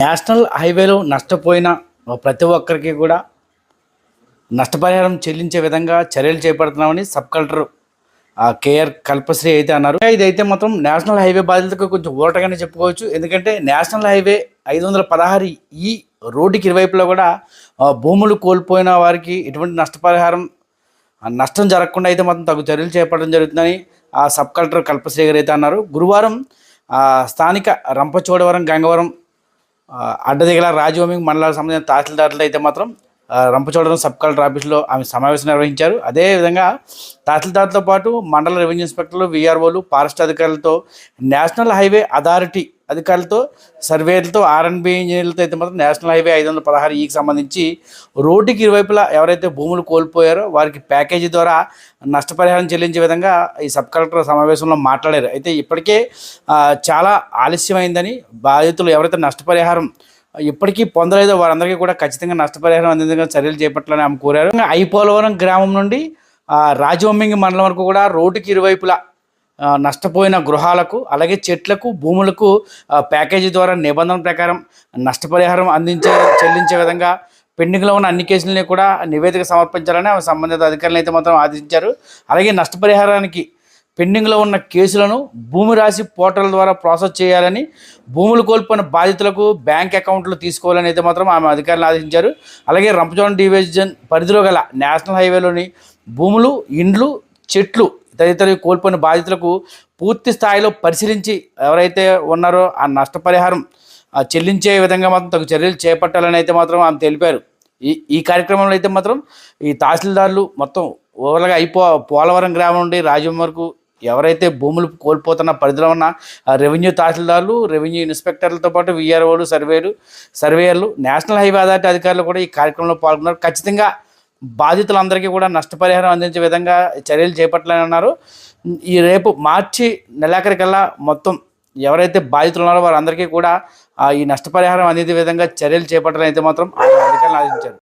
National హైవేలో నష్టపోయిన ప్రతి ఒక్కరికి కూడా నష్టపరిహారం చెల్లించే విధంగా చర్యలు చేపడుతున్నామని సబ్ కలెక్టర్ ఆ, కేఆర్ కల్పశ్రీ అయితే అన్నారు. ఇదైతే మాత్రం నేషనల్ హైవే బాధితులకు కొంచెం ఊరటగానే చెప్పుకోవచ్చు. ఎందుకంటే నేషనల్ హైవే ఐదు వందల పదహారు ఈ రోడ్డుకి ఇరువైపులో కూడా భూములు కోల్పోయిన వారికి ఎటువంటి నష్టపరిహారం నష్టం జరగకుండా అయితే మాత్రం తగు చర్యలు చేపట్టడం జరుగుతుందని ఆ సబ్ కలెక్టర్ కల్పశ్రీ గారు అయితే అన్నారు. గురువారం స్థానిక రంపచోడవరం గంగవరం అడ్డదిగల రాజభూమికి మండలాలకు సంబంధించిన తహసీల్దారులు అయితే మాత్రం రంపచోడవరం సబ్ కలెక్టర్ ఆఫీస్లో ఆమె సమావేశం నిర్వహించారు. అదేవిధంగా తహసీల్దార్తో పాటు మండల రెవెన్యూ ఇన్స్పెక్టర్లు వీఆర్ఓలు ఫారెస్ట్ అధికారులతో నేషనల్ హైవే అథారిటీ అధికారులతో సర్వేలతో ఆర్ఎన్బి ఇంజనీర్లతో అయితే మాత్రం నేషనల్ హైవే ఐదు వందల పదహారు ఈకి సంబంధించి రోడ్డుకి ఇరువైపులా ఎవరైతే భూములు కోల్పోయారో వారికి ప్యాకేజీ ద్వారా నష్టపరిహారం చెల్లించే విధంగా ఈ సబ్ కలెక్టర్ సమావేశంలో మాట్లాడారు. అయితే ఇప్పటికే చాలా ఆలస్యమైందని బాధితులు ఎవరైతే నష్టపరిహారం ఇప్పటికీ పొందలేదో వారందరికీ కూడా ఖచ్చితంగా నష్టపరిహారం అందించగా చర్యలు చేపట్టాలని ఆమె కోరారు. ఐపోలవరం గ్రామం నుండి ఆ, రాజవొమ్మింగి మండలం వరకు కూడా రోడ్డుకి ఇరువైపులా నష్టపోయిన గృహాలకు అలాగే చెట్లకు భూములకు ప్యాకేజీ ద్వారా నిబంధన ప్రకారం నష్టపరిహారం అందించే చెల్లించే విధంగా పెండింగ్లో ఉన్న అన్ని కేసులని కూడా నివేదిక సమర్పించాలని ఆమె సంబంధిత అధికారులు అయితే మాత్రం ఆదేశించారు. అలాగే నష్టపరిహారానికి పెండింగ్లో ఉన్న కేసులను భూమి రాశి పోర్టల్ ద్వారా ప్రాసెస్ చేయాలని భూములు కోల్పోయిన బాధితులకు బ్యాంక్ అకౌంట్లు తీసుకోవాలని అయితే మాత్రం ఆమె అధికారులను ఆదేశించారు. అలాగే రంపచోడవరం డివిజన్ పరిధిలో గల నేషనల్ హైవేలోని భూములు ఇండ్లు చెట్లు తదితర కోల్పోయిన బాధితులకు పూర్తి స్థాయిలో పరిశీలించి ఎవరైతే ఉన్నారో ఆ నష్టపరిహారం చెల్లించే విధంగా మాత్రం తగు చర్యలు చేపట్టాలని అయితే మాత్రం ఆమె తెలిపారు. ఈ ఈ కార్యక్రమంలో అయితే మాత్రం ఈ తహసీల్దార్లు మొత్తం ఓవర్గా అయిపో పోలవరం గ్రామం నుండి రాజ్యం వరకు ఎవరైతే భూములు కోల్పోతున్న పరిధిలో ఉన్న ఆ రెవెన్యూ తహసీల్దార్లు రెవెన్యూ ఇన్స్పెక్టర్లతో పాటు విఆర్ఓలు సర్వేలు సర్వేయర్లు నేషనల్ హైవే అథారిటీ అధికారులు కూడా ఈ కార్యక్రమంలో పాల్గొన్నారు. ఖచ్చితంగా బాధితులందరికీ కూడా నష్టపరిహారం అందించే విధంగా చర్యలు చేపట్టాలని అన్నారు. ఈ రేపు మార్చి నెలాఖరికల్లా మొత్తం ఎవరైతే బాధితులు ఉన్నారో వారందరికీ కూడా ఈ నష్టపరిహారం అందించే విధంగా చర్యలు చేపట్టాలని అయితే మాత్రం అధికారులు ఆదేశించారు.